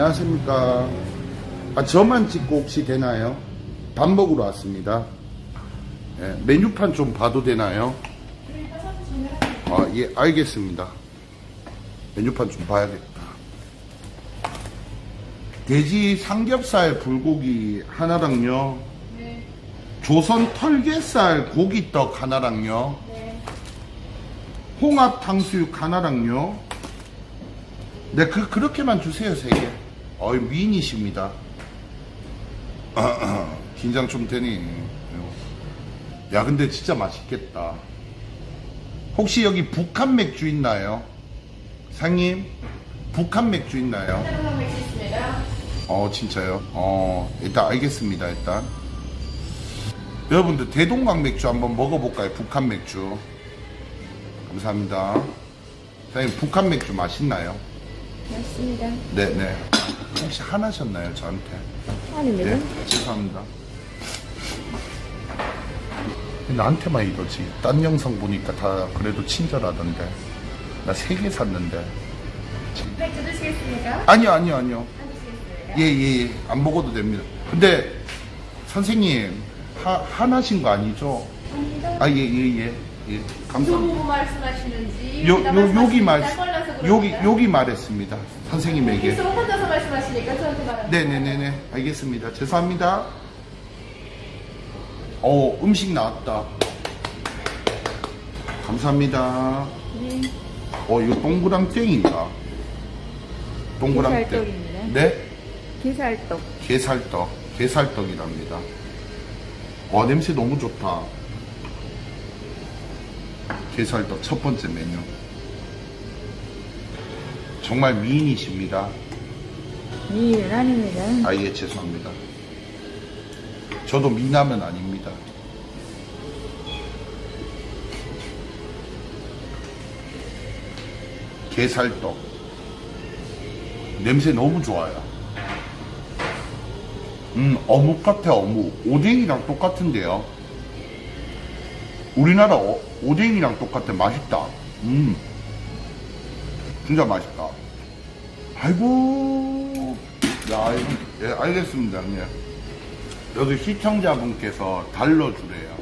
안녕하십니까. 아, 저만 찍고 혹시 되나요? 밥 먹으러 왔습니다. 예, 메뉴판 좀 봐도 되나요? 아, 예, 알겠습니다. 메뉴판 좀 봐야겠다. 돼지 삼겹살 불고기 하나랑요. 네. 조선 털개살 고기떡 하나랑요. 네. 홍합 탕수육 하나랑요. 네, 그, 그렇게만 주세요, 세 개. 어이, 미인이십니다. 긴장 좀 되니. 야, 근데 진짜 맛있겠다. 혹시 여기 북한 맥주 있나요? 상님, 북한 맥주 있나요? 따뜻한 맥주 있습니다. 어, 진짜요? 어, 일단 알겠습니다, 일단. 여러분들, 대동강 맥주 한번 먹어볼까요? 북한 맥주. 감사합니다. 사장님, 북한 맥주 맛있나요? 맞습니다. 네네. 혹시 하나셨나요, 저한테? 아닙니다. 네, 죄송합니다. 나한테만 이러지. 딴 영상 보니까 다 그래도 친절하던데. 나 세 개 샀는데. 맥주 드시겠습니까? 아니요, 아니요, 아니요. 안 드시겠어요? 예, 예, 예. 안 먹어도 됩니다. 근데, 선생님, 하, 하나신 거 아니죠? 아닙니다. 아, 예, 예, 예. 예. 감사합니다. 누구 말씀하시는지 요, 요, 여기 말, 여기. 여기 말했습니다. 선생님에게. 계속 혼자서 말씀하시니까 저한테 말합니다. 네네네네. 알겠습니다. 죄송합니다. 어, 음식 나왔다. 감사합니다. 네. 어, 이거 동그랑 땡인가? 동그랑 땡. 게살떡입니다. 네? 게살떡. 게살떡. 게살떡이랍니다. 와, 냄새 너무 좋다. 게살떡 첫 번째 메뉴. 정말 미인이십니다. 미인은 아닙니다. 아, 예, 죄송합니다. 저도 미남은 아닙니다. 게살떡. 냄새 너무 좋아요. 음, 어묵 같아, 어묵. 오뎅이랑 똑같은데요. 우리나라 어- 오뎅이랑 똑같아. 맛있다. 음. 진짜 맛있다. 아이고. 야, 이거, 예, 알겠습니다. 예. 여기 시청자분께서 달러 주래요.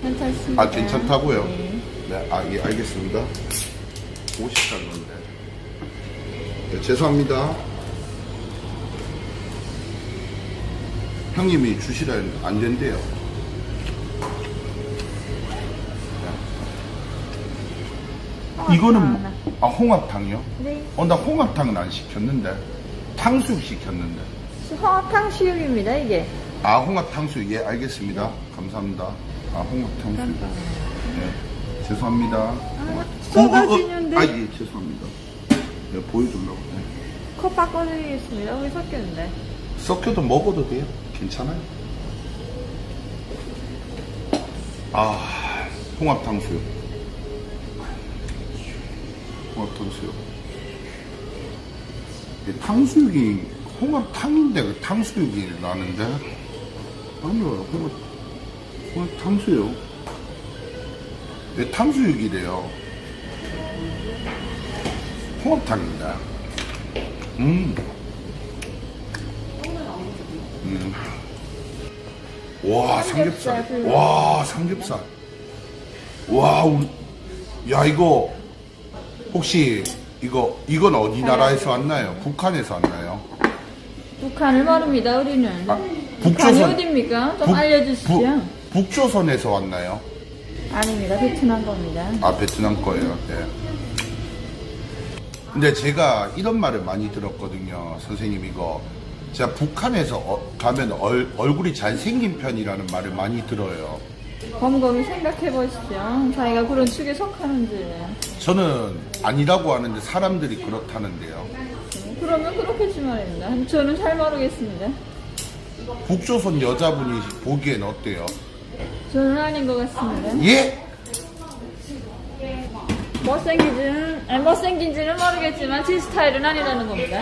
괜찮습니다. 아, 괜찮다고요? 네. 네, 아, 예, 알겠습니다. 50달러인데. 네, 죄송합니다. 형님이 주시라 했는데 안 된대요. 이거는, 뭐- 아, 홍합탕이요? 네. 어, 나 홍합탕은 안 시켰는데. 탕수육 시켰는데. 홍합탕 수육입니다, 이게. 아, 홍합 탕수육. 예, 알겠습니다. 감사합니다. 아, 홍합 탕수육. 예, 죄송합니다. 아, 쏟아지는데. 아, 예, 죄송합니다. 예, 보여주려고. 예. 컵 바꿔드리겠습니다. 여기 섞였는데. 섞여도 먹어도 돼요? 괜찮아요? 아, 홍합 탕수육. 이 탕수육이 홍합탕인데 그 탕수육이 나는데? 아니요, 홍합, 홍합 탕수육. 왜 탕수육이래요? 홍합탕입니다. 음. 음. 와 삼겹살. 삼겹살. 와 삼겹살. 와, 우리- 야 이거 혹시 이거 이건 어디 나라에서 왔나요? 북한에서 왔나요? 북한을 모릅니다, 우리는. 아, 북한이 북조선 어딥니까? 좀 북- 알려주시죠. 북- 북조선에서 왔나요? 아닙니다, 베트남 겁니다. 아 베트남 거예요. 네. 근데 제가 이런 말을 많이 들었거든요, 선생님 이거. 제가 북한에서 어- 가면 얼, 얼굴이 잘 생긴 편이라는 말을 많이 들어요. 곰곰이 생각해 보시죠. 자기가 그런 축에 속하는지. 저는 아니라고 하는데 사람들이 그렇다는데요. 그러면 그렇겠지 말입니다. 저는 잘 모르겠습니다. 북조선 여자분이 보기엔 어때요? 저는 아닌 것 같습니다. 예? 못생기지는, 아니, 못생긴지는 모르겠지만 제 스타일은 아니라는 겁니다.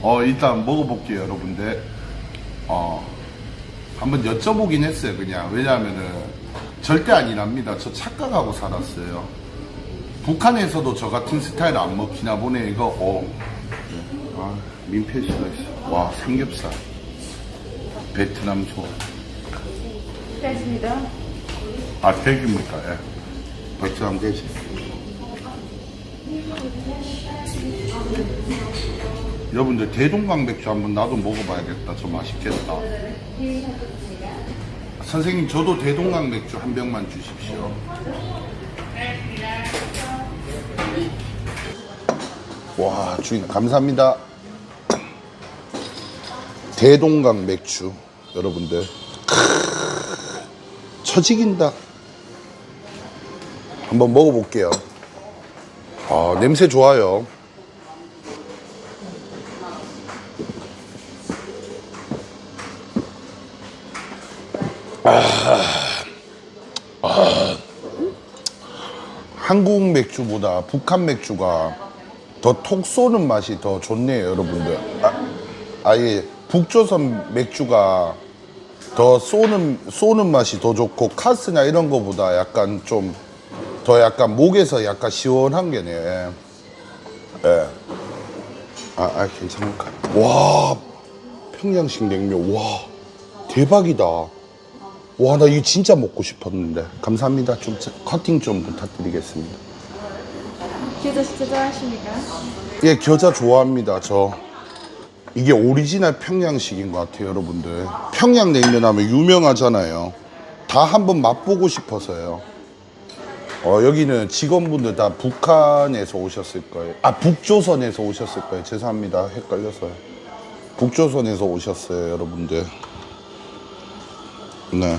어, 일단 먹어볼게요, 여러분들. 어, 한번 여쭤보긴 했어요, 그냥. 왜냐하면은 절대 아니랍니다. 저 착각하고 살았어요. 북한에서도 저 같은 스타일 안 먹히나 보네 이거 어. 네. 아 민폐수가 있어 와 삼겹살 베트남 소 됐습니다. 아, 돼지입니까? 예. 베트남 돼지. 여러분들 대동강 맥주 한번 나도 먹어봐야겠다. 저 맛있겠다. 선생님 저도 대동강 맥주 한 병만 주십시오. 와 주인 감사합니다. 대동강 맥주 여러분들 처지긴다. 한번 먹어볼게요. 아, 냄새 좋아요. 아, 아. 한국 맥주보다 북한 맥주가 더 톡 쏘는 맛이 더 좋네요, 여러분들. 아, 아예 북조선 맥주가 더 쏘는 쏘는 맛이 더 좋고 카스나 이런 거보다 약간 좀 더 약간 목에서 약간 시원한 게네. 예. 예. 아, 아 괜찮을까? 와 평양식 냉면 와 대박이다. 와 나 이거 진짜 먹고 싶었는데 감사합니다. 좀 자- 커팅 좀 부탁드리겠습니다. 기자 진짜 좋아하십니까? 예, 겨자 좋아합니다. 저 이게 오리지널 평양식인 것 같아요, 여러분들. 평양 냉면 하면 유명하잖아요. 다 한번 맛보고 싶어서요. 어, 여기는 직원분들 다 북한에서 오셨을 거예요. 아, 북조선에서 오셨을 거예요. 죄송합니다. 헷갈려서요. 북조선에서 오셨어요, 여러분들. 네.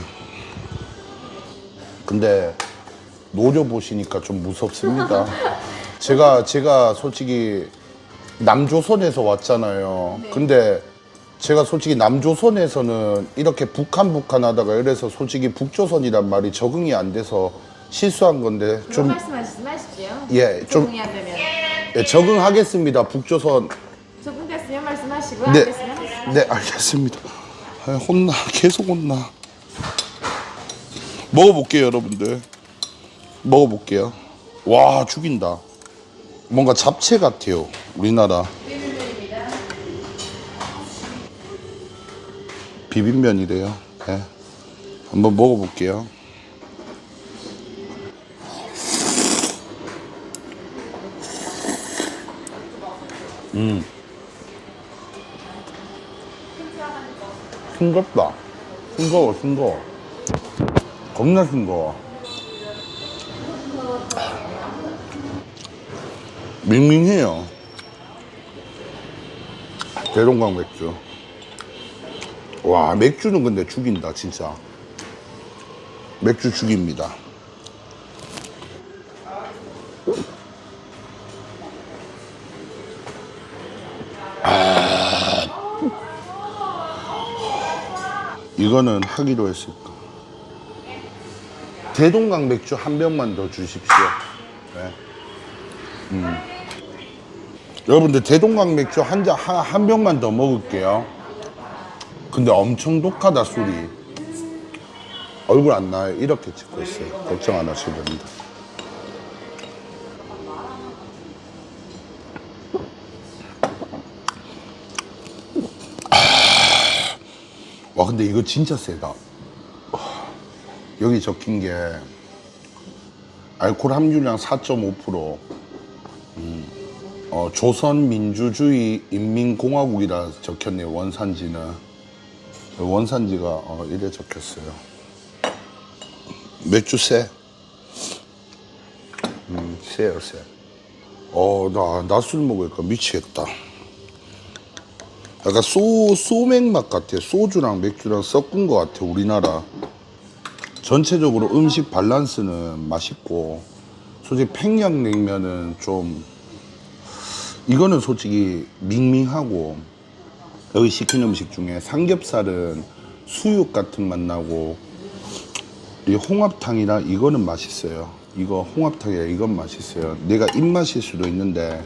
근데 노려 보시니까 좀 무섭습니다. 제가, 제가 솔직히 남조선에서 왔잖아요. 근데 제가 솔직히 남조선에서는 이렇게 북한 북한 하다가 이래서 솔직히 북조선이란 말이 적응이 안 돼서 실수한 건데 좀 말씀하시지 마십시오. 예, 좀 적응이 안 되면. 예, 적응하겠습니다. 북조선. 적응됐으면 말씀하시고 안 네, 됐으면 하세요. 네 알겠습니다. 아, 혼나 계속 혼나. 먹어볼게요, 여러분들. 먹어볼게요. 와 죽인다. 뭔가 잡채 같아요. 우리나라. 비빔면이래요. 네. 한번 먹어볼게요. 싱겁다. 싱거워, 싱거워. 겁나 싱거워. 밍밍해요. 대동강 맥주. 와, 맥주는 근데 죽인다, 진짜. 맥주 죽입니다. 이거는 하기로 했을까. 대동강 맥주 한 병만 더 주십시오. 네. 음. 여러분들 대동강 맥주 한, 잔, 한, 한 병만 더 먹을게요. 근데 엄청 독하다 술이. 얼굴 안 나요. 이렇게 찍고 있어요. 걱정 안 하셔도 됩니다. 와 근데 이거 진짜 세다. 여기 적힌 게 알코올 함유량 4.5%. 음, 어, 조선민주주의 인민공화국이라 적혔네요. 원산지는 원산지가 어, 이래 적혔어요. 맥주 세. 음, 세요 세. 어, 나, 나술 먹으니까 미치겠다. 약간 소, 소맥 맛 같아. 소주랑 맥주랑 섞은 것 같아, 우리나라. 전체적으로 음식 밸런스는 맛있고, 솔직히 평양냉면은 좀, 이거는 솔직히 밍밍하고, 여기 시킨 음식 중에 삼겹살은 수육 같은 맛 나고, 이 홍합탕이랑 이거는 맛있어요. 이거 홍합탕이라 이건 맛있어요. 내가 입맛일 수도 있는데,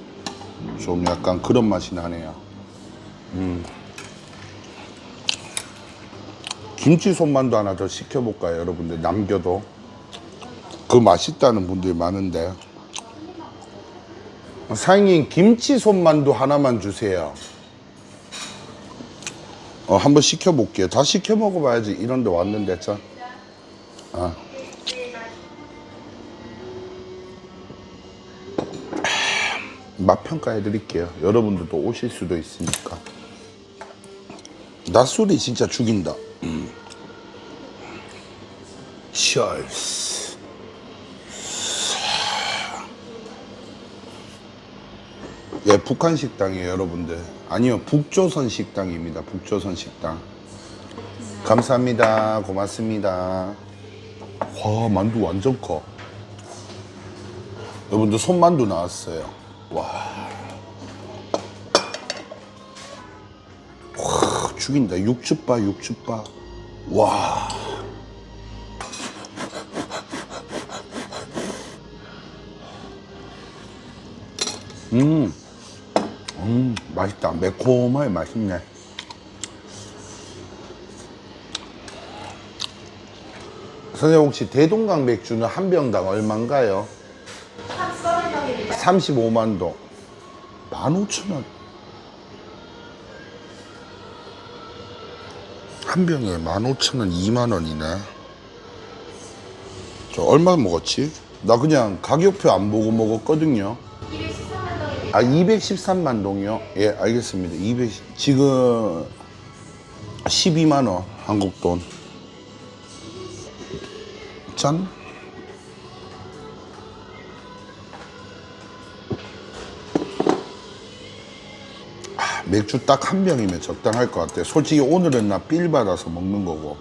좀 약간 그런 맛이 나네요. 김치 손만두 하나 더 시켜볼까요, 여러분들? 남겨도. 그 맛있다는 분들이 많은데. 사장님 김치 손만두 하나만 주세요. 어 한번 시켜 볼게요. 다 시켜 먹어봐야지. 이런데 왔는데 참. 아. 맛 평가해 드릴게요. 여러분들도 오실 수도 있으니까. 낮술이 진짜 죽인다. 음. 셜스. 예, 북한 식당이에요, 여러분들. 아니요, 북조선 식당입니다. 북조선 식당. 감사합니다. 고맙습니다. 와, 만두 완전 커. 여러분들 손만두 나왔어요. 와. 죽인다. 육즙 봐, 육즙 봐. 와. 음. 음, 맛있다. 매콤하게 맛있네. 선생님 혹시 대동강 맥주는 한 병당 얼마인가요? 35만 동. 15,000원. 한 병에 15,000원, 2만 원이네. 저 얼마 먹었지? 나 그냥 가격표 안 보고 먹었거든요. 아, 213만 동이요? 예, 알겠습니다. 200, 지금 12만 원, 한국 돈. 짠. 맥주 딱 한 병이면 적당할 것 같아. 솔직히 오늘은 나삘 받아서 먹는 거고.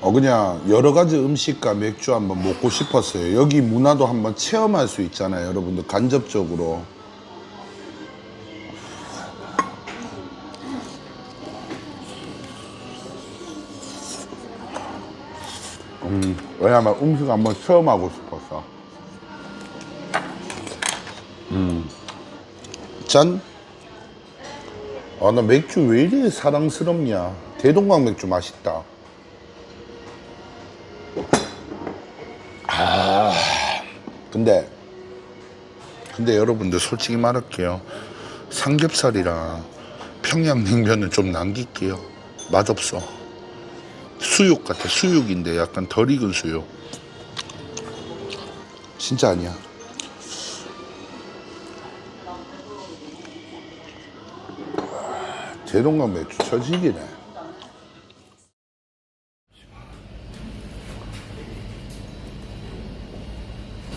어 그냥 여러 가지 음식과 맥주 한번 먹고 싶었어요. 여기 문화도 한번 체험할 수 있잖아요, 여러분들 간접적으로. 음, 왜냐면 음식 한번 체험하고 싶었어. 짠. 아, 나 맥주 왜 이리 사랑스럽냐. 대동강 맥주 맛있다. 근데 근데 여러분들 솔직히 말할게요 삼겹살이랑 평양냉면은 좀 남길게요 맛없어 수육 같아 수육인데 약간 덜 익은 수육 진짜 아니야 대동강 맥주 처지기네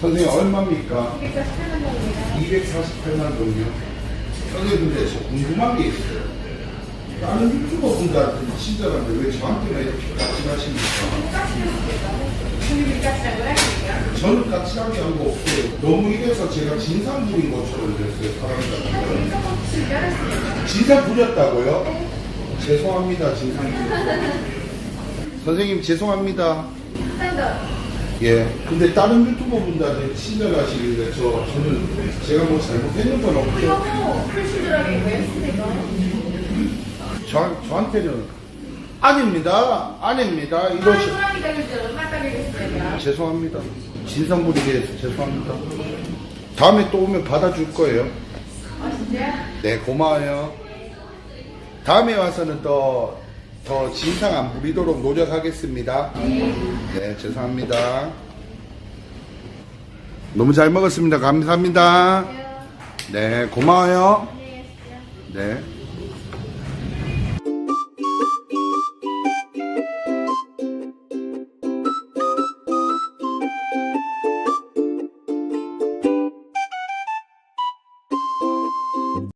선생님 얼마입니까? 248만 원이요. 선생님 근데 저 궁금한 게 있어요. 다른 유튜버 분들한테 친절한데 왜 저한테만 이렇게 까칠하십니까? 저는 까칠하게 한 거 없어요. 너무 이래서 제가 진상 부린 것처럼 됐어요. 사람들한테. 진상 부렸다고요? 죄송합니다. 진상. 선생님 죄송합니다. 예. 근데 다른 유튜버 분들한테 친절하시길래 저, 저는 제가 뭐 잘못했는 건 없죠. 저, 저한테는 아닙니다. 아닙니다. 이러시 죄송합니다. 진상 부리게 해서 죄송합니다. 다음에 또 오면 받아줄 거예요. 네, 고마워요. 다음에 와서는 더, 더 진상 안 부리도록 노력하겠습니다. 네, 죄송합니다. 너무 잘 먹었습니다. 감사합니다. 네, 고마워요. 네.